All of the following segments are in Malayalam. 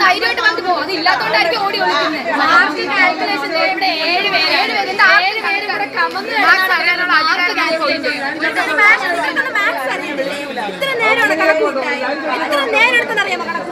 ധൈര്യമായിട്ട് വന്ന് പോകും അത് ഇല്ലാത്തതുകൊണ്ടായിരിക്കും ഓടി ഒളിക്കുന്നത് മാർക്ക് കാൽക്കുലേഷൻ ഇവിടെ ഏഴ് പേര് ഏഴ് പേര് ഏഴ് പേര് ഇവിടെ കമന്ന് മാർക്ക് കാൽക്കുലേറ്റ് ഇത്ര നേരം ഇത്ര നേരം എടുത്തെന്നറിയാമോ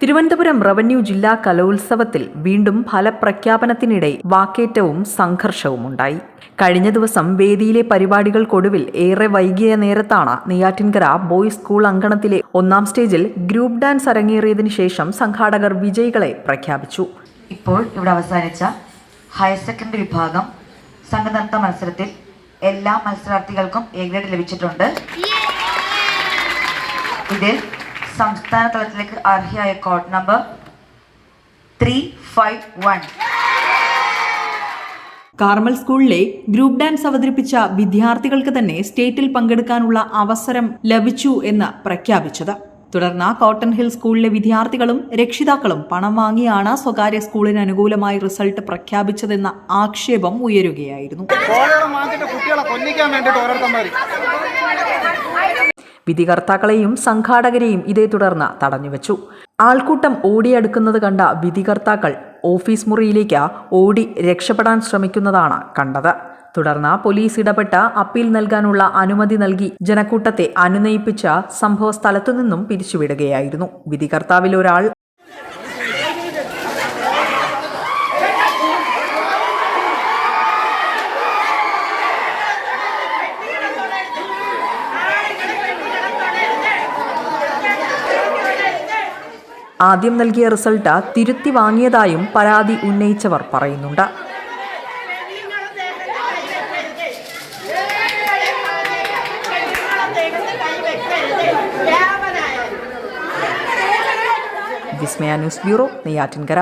തിരുവനന്തപുരം റവന്യൂ ജില്ലാ കലോത്സവത്തിൽ വീണ്ടും ഫലപ്രഖ്യാപനത്തിനിടെ വാക്കേറ്റവും സംഘർഷവും ഉണ്ടായി കഴിഞ്ഞ ദിവസം വേദിയിലെ പരിപാടികൾക്കൊടുവിൽ ഏറെ വൈകിയ നേരത്താണ് നെയ്യാറ്റിൻകര ബോയ്സ് സ്കൂൾ അങ്കണത്തിലെ ഒന്നാം സ്റ്റേജിൽ ഗ്രൂപ്പ് ഡാൻസ് അരങ്ങേറിയതിനു ശേഷം സംഘാടകർ വിജയികളെ പ്രഖ്യാപിച്ചു. ഇപ്പോൾ ഇവിടെ അവസാനിച്ച ഹയർ സെക്കൻഡറി വിഭാഗം സംഘനൃത്ത മത്സരത്തിൽ എല്ലാ മത്സരാർത്ഥികൾക്കും എ ഗ്രേഡ് ലഭിച്ചിട്ടുണ്ട്. ഇതിൽ സംസ്ഥാന തലത്തിലേക്ക് അർഹയായ code number three five one Carmel സ്കൂളിലെ ഗ്രൂപ്പ് ഡാൻസ് അവതരിപ്പിച്ച വിദ്യാർത്ഥികൾക്ക് തന്നെ സ്റ്റേറ്റിൽ പങ്കെടുക്കാനുള്ള അവസരം ലഭിച്ചു എന്ന് പ്രഖ്യാപിച്ചത്. തുടർന്ന് കോട്ടൺ ഹിൽ സ്കൂളിലെ വിദ്യാർത്ഥികളും രക്ഷിതാക്കളും പണം വാങ്ങിയാണ് സ്വകാര്യ സ്കൂളിന് അനുകൂലമായി റിസൾട്ട് പ്രഖ്യാപിച്ചതെന്ന ആക്ഷേപം ഉയരുകയായിരുന്നു. വിധികർത്താക്കളെയും സംഘാടകരെയും ഇതേ തുടർന്ന് തടഞ്ഞുവെച്ചു. ആൾക്കൂട്ടം ഓടിയടുക്കുന്നത് കണ്ട വിധികർത്താക്കൾ ഓഫീസ് മുറിയിലേക്ക് ഓടി രക്ഷപ്പെടാൻ ശ്രമിക്കുന്നതാണ് കണ്ടത്. തുടർന്ന് പോലീസ് ഇടപെട്ട് അപ്പീൽ നൽകാനുള്ള അനുമതി നൽകി ജനക്കൂട്ടത്തെ അനുനയിപ്പിച്ച സംഭവ സ്ഥലത്തു നിന്നും പിരിച്ചുവിടുകയായിരുന്നു. വിധികർത്താവിൽ ഒരാൾ ആദ്യം നൽകിയ റിസൾട്ട് തിരുത്തി വാങ്ങിയതായും പരാതി ഉന്നയിച്ചവർ പറയുന്നുണ്ട്. Vismaya news bureau Neyyattinkara.